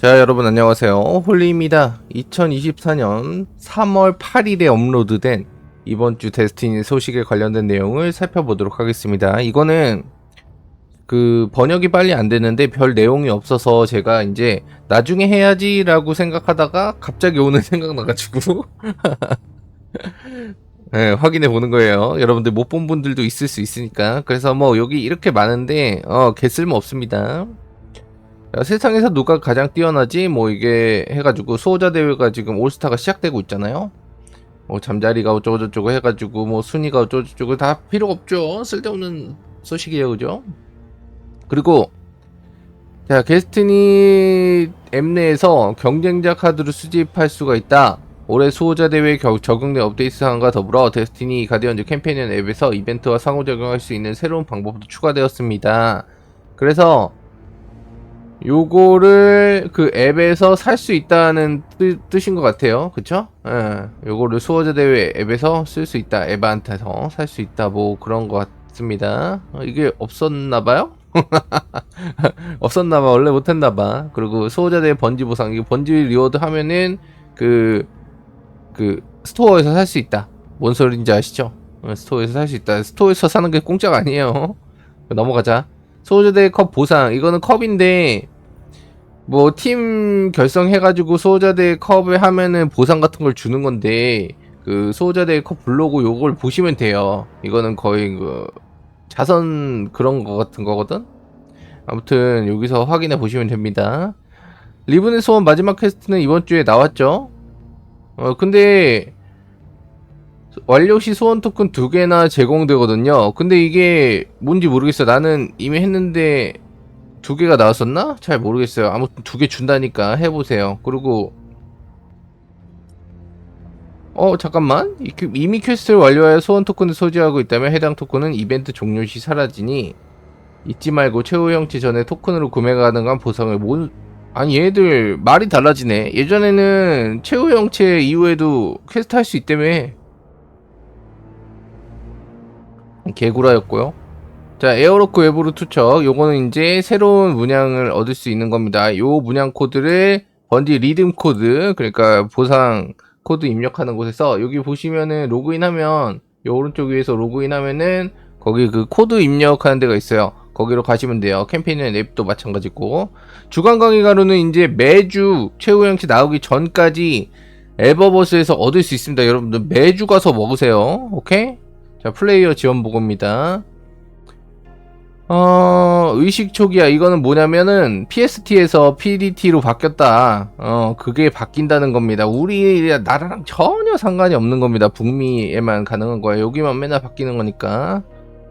자 여러분 안녕하세요. 홀리입니다. 2024년 3월 8일에 업로드된 이번 주 데스티니 소식에 관련된 내용을 살펴보도록 하겠습니다. 이거는 그 번역이 빨리 안 됐는데 별 내용이 없어서 제가 이제 나중에 해야지 라고 생각하다가 갑자기 오늘 생각나가지고 네, 확인해 보는 거예요. 여러분들 못 본 분들도 있을 수 있으니까. 그래서 뭐 여기 이렇게 많은데 어 개쓸모 없습니다 야, 세상에서 누가 가장 뛰어나지? 뭐 이게 해가지고 수호자 대회가 지금 올스타가 시작되고 있잖아요. 뭐 잠자리가 어쩌고저쩌고 해가지고 뭐 순위가 어쩌고저쩌고 다 필요 없죠. 쓸데없는 소식이에요, 그죠? 그리고 자 게스트니 앱 내에서 경쟁자 카드를 수집할 수가 있다. 올해 수호자 대회 적용된 업데이트 사항과 더불어 데스티니 가디언즈 캠페인 앱에서 이벤트와 상호작용할 수 있는 새로운 방법도 추가되었습니다. 그래서 요거를 그 앱에서 살 수 있다는 뜻, 뜻인 것 같아요. 그쵸? 예. 요거를 수호자 대회 앱에서 쓸 수 있다. 앱한테서 살 수 있다. 뭐 그런 것 같습니다. 어, 이게 없었나봐요? 없었나봐. 원래 못했나봐. 그리고 수호자 대회 번지 보상. 이게 번지 리워드 하면은 그, 그 스토어에서 살 수 있다. 뭔 소리인지 아시죠? 어, 스토어에서 살 수 있다. 스토어에서 사는 게 공짜가 아니에요. 넘어가자. 소호자대 컵 보상. 이거는 컵인데 뭐 팀 결성해가지고 소호자대 컵에 하면은 보상 같은 걸 주는 건데 그 소호자대 컵 블로그 요걸 보시면 돼요. 이거는 거의 그 자선 그런 거 같은 거거든? 아무튼 여기서 확인해 보시면 됩니다. 리븐의 소원 마지막 퀘스트는 이번 주에 나왔죠? 어 근데 완료 시 소원 토큰 두 개나 제공되거든요. 근데 이게 뭔지 모르겠어요. 나는 이미 했는데 두 개가 나왔었나? 잘 모르겠어요. 아무튼 두 개 준다니까 해보세요. 그리고 어 잠깐만 이미 퀘스트를 완료하여 소원 토큰을 소지하고 있다면 해당 토큰은 이벤트 종료 시 사라지니 잊지 말고 최후 형치 전에 토큰으로 구매 가능한 보상을 모 아니 얘들 말이 달라지네 예전에는 최후 형체 이후에도 퀘스트 할 수 있다며 개구라였고요. 자, 에어로크 외부로 투척. 요거는 이제 새로운 문양을 얻을 수 있는 겁니다. 요 문양 코드를 번디 리듬 코드, 그러니까 보상 코드 입력하는 곳에서 여기 보시면은 로그인 하면 요 오른쪽 위에서 로그인 하면은 거기 그 코드 입력하는 데가 있어요. 거기로 가시면 돼요. 캠페인은 앱도 마찬가지고. 주간 강의 가루는 이제 매주 최후 형치 나오기 전까지 에버버스에서 얻을 수 있습니다. 여러분들 매주 가서 먹으세요. 오케이? 자, 플레이어 지원 보고입니다. 어, 의식 초기야. 이거는 뭐냐면은 PST에서 PDT로 바뀌었다. 어, 그게 바뀐다는 겁니다. 우리 나라랑 전혀 상관이 없는 겁니다. 북미에만 가능한 거야. 여기만 맨날 바뀌는 거니까.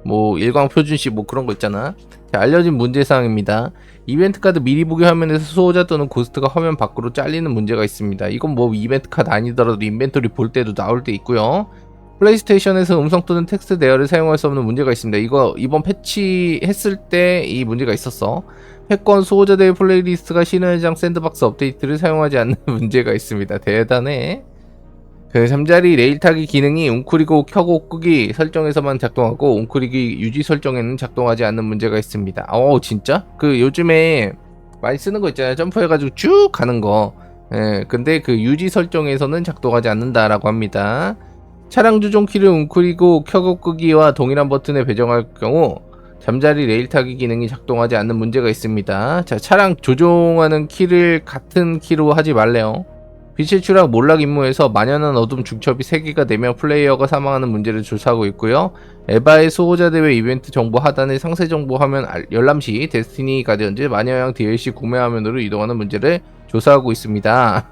뭐 일광 표준식 뭐 그런 거 있잖아. 자, 알려진 문제 사항입니다. 이벤트 카드 미리 보기 화면에서 수호자 또는 고스트가 화면 밖으로 잘리는 문제가 있습니다. 이건 뭐 이벤트 카드 아니더라도 인벤토리 볼 때도 나올 때 있고요. 플레이스테이션에서 음성 또는 텍스트 내열을 사용할 수 없는 문제가 있습니다. 이거 이번 패치 했을 때 이 문제가 있었어. 패권 수호자 대회 플레이리스트가 신의장 샌드박스 업데이트를 사용하지 않는 문제가 있습니다. 대단해. 그 잠자리 레일 타기 기능이 웅크리고 켜고 끄기 설정에서만 작동하고 웅크리기 유지 설정에는 작동하지 않는 문제가 있습니다. 어 진짜? 그 요즘에 많이 쓰는 거 있잖아요. 점프해가지고 쭉 가는 거. 예, 근데 그 유지 설정에서는 작동하지 않는다라고 합니다. 차량 조종 키를 웅크리고 켜고 끄기와 동일한 버튼에 배정할 경우 잠자리 레일 타기 기능이 작동하지 않는 문제가 있습니다. 자, 차량 조종하는 키를 같은 키로 하지 말래요. 빛의 추락 몰락 임무에서 만연한 어둠 중첩이 3개가 되며 플레이어가 사망하는 문제를 조사하고 있고요. 에바의 수호자 대회 이벤트 정보 하단의 상세 정보 화면 열람 시 데스티니 가디언즈 마녀양 DLC 구매 화면으로 이동하는 문제를 조사하고 있습니다.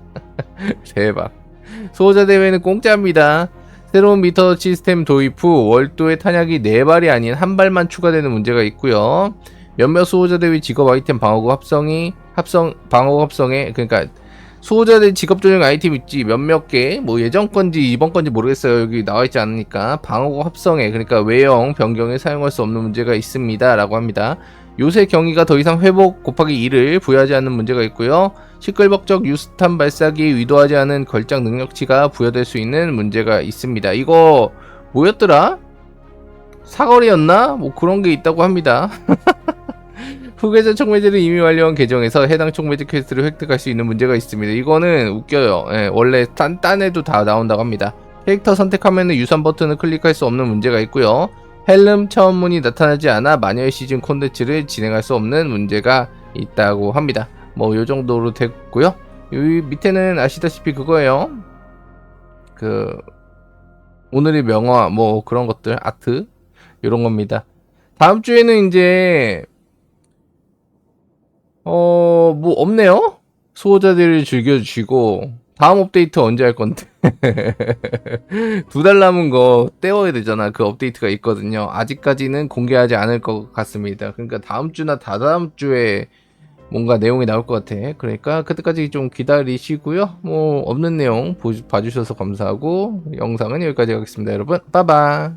대박. 수호자 대회는 공짜입니다. 새로운 미터 시스템 도입 후 월도의 탄약이 4발이 아닌 한 발만 추가되는 문제가 있고요. 몇몇 수호자 대회 직업 아이템 방어구 합성이 합성 방어구 합성에 그러니까 수호자 대 직업 전용 아이템 있지 몇몇 개 뭐 예전 건지 이번 건지 모르겠어요. 여기 나와 있지 않으니까 방어구 합성에 그러니까 외형 변경에 사용할 수 없는 문제가 있습니다라고 합니다. 요새 경위가 더 이상 회복 곱하기 2를 부여하지 않는 문제가 있고요. 시끌벅적 유스탄 발사기 의도하지 않은 걸작 능력치가 부여될 수 있는 문제가 있습니다. 이거 뭐였더라? 사거리였나? 뭐 그런 게 있다고 합니다. 후계자 촉매제를 이미 완료한 계정에서 해당 촉매제 퀘스트를 획득할 수 있는 문제가 있습니다. 이거는 웃겨요. 예, 원래 딴, 딴에도 다 나온다고 합니다. 캐릭터 선택하면 유선 버튼을 클릭할 수 없는 문제가 있고요. 헬름 처음문이 나타나지 않아 마녀의 시즌 콘텐츠를 진행할 수 없는 문제가 있다고 합니다. 뭐 요 정도로 됐고요. 여기 밑에는 아시다시피 그거예요. 그 오늘의 명화 뭐 그런 것들 아트 이런 겁니다. 다음 주에는 이제 어 뭐 없네요. 수호자들을 즐겨주시고 다음 업데이트 언제 할 건데 두 달 남은 거 떼어야 되잖아. 그 업데이트가 있거든요. 아직까지는 공개하지 않을 것 같습니다. 그러니까 다음 주나 다다음 주에 뭔가 내용이 나올 것 같아. 그러니까 그때까지 좀 기다리시고요. 뭐 없는 내용 보- 봐주셔서 감사하고 영상은 여기까지 하겠습니다. 여러분, 빠바.